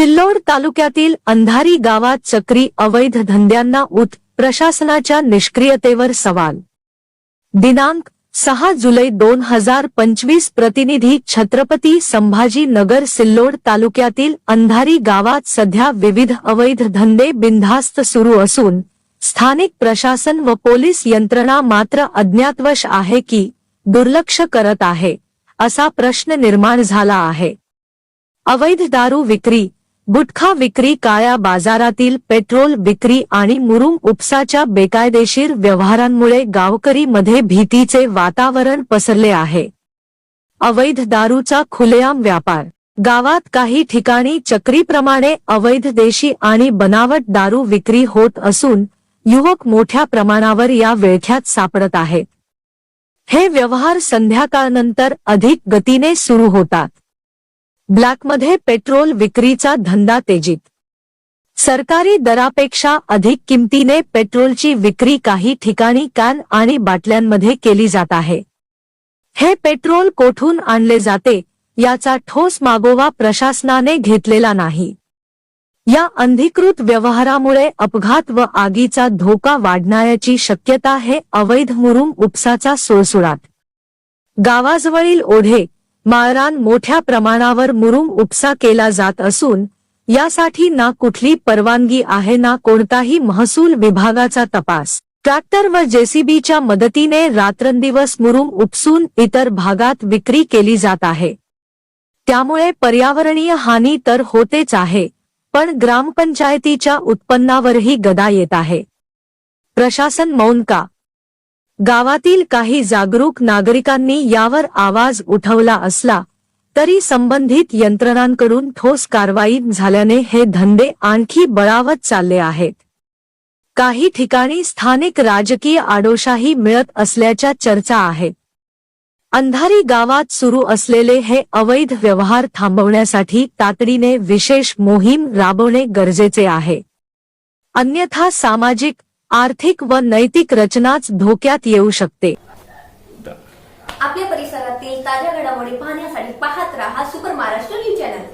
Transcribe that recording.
सिल्लोड तालुक्यातील अंधारी गावात चक्री अवैध धंद्यांना उत प्रशासनाच्या निष्क्रियतेवर सवाल. दिनांक सहा जुलै दोन हजार पंचवीस प्रतिनिधी छत्रपती संभाजी नगर सिल्लोड तालुक्यातील अंधारी गावात सध्या विविध अवैध धंदे बिनधास्त सुरू असून स्थानिक प्रशासन व पोलीस यंत्रणा मात्र अज्ञातवश आहे की दुर्लक्ष करत आहे असा प्रश्न निर्माण झाला आहे. अवैध दारू विक्री गुटखा विक्री काळ्या बाजारातील पेट्रोल विक्री आणि मुरुम उपसाच्या बेकायदेशीर व्यवहारांमुळे गावकरीमध्ये भीतीचे वातावरण पसरले आहे. अवैध दारूचा खुलेआम व्यापार. गावात काही ठिकाणी चक्रीप्रमाणे अवैध देशी आणि बनावट दारू विक्री होत असून युवक मोठ्या प्रमाणावर या वेळख्यात सापडत आहेत. हे व्यवहार संध्याकाळनंतर अधिक गतीने सुरू होतात. ब्लॅकमध्ये पेट्रोल विक्रीचा धंदा तेजीत. सरकारी दरापेक्षा अधिक किमतीने पेट्रोलची विक्री काही ठिकाणी कॅन आणि बाटल्यांमध्ये केली जात आहे. हे पेट्रोल कोठून आणले जाते याचा ठोस मागोवा प्रशासनाने घेतलेला नाही. या अंधिकृत व्यवहारामुळे अपघात व आगीचा धोका वाढण्याची शक्यता हे अवैध मुरुम उपसाचा सुळसुळाट गावाजवळील ओढे माळरान मोठ्या प्रमाणावर मुरुम उपसा केला जात असून यासाठी ना कुठली परवानगी आहे ना कोणताही महसूल विभागाचा तपास. ट्रॅक्टर व जेसीबीच्या मदतीने रात्रंदिवस मुरुम उपसून इतर भागात विक्री केली जात आहे. त्यामुळे पर्यावरणीय हानी तर होतेच आहे पण ग्रामपंचायतीच्या उत्पन्नावरही गदा येत आहे. प्रशासन मौन का? गावातील काही जागरूक नागरिकांनी यावर आवाज उठवला असला तरी संबंधित यंत्रणांकडून ठोस कारवाई झाल्याने हे धंदे आणखी बळावत चालले आहेत. काही ठिकाणी स्थानिक राजकीय आडोशाही मिळत असल्याच्या चर्चा आहेत. अंधारी गावात सुरू असलेले हे अवैध व्यवहार थांबवण्यासाठी तातडीने विशेष मोहीम राबवणे गरजेचे आहे. अन्यथा सामाजिक आर्थिक व नैतिक रचनाच धोक्यात येऊ शकते. आपल्या परिसरातील ताज्या घडामोडी पाहण्यासाठी पाहत राहा सुपर महाराष्ट्र न्यूज चॅनल.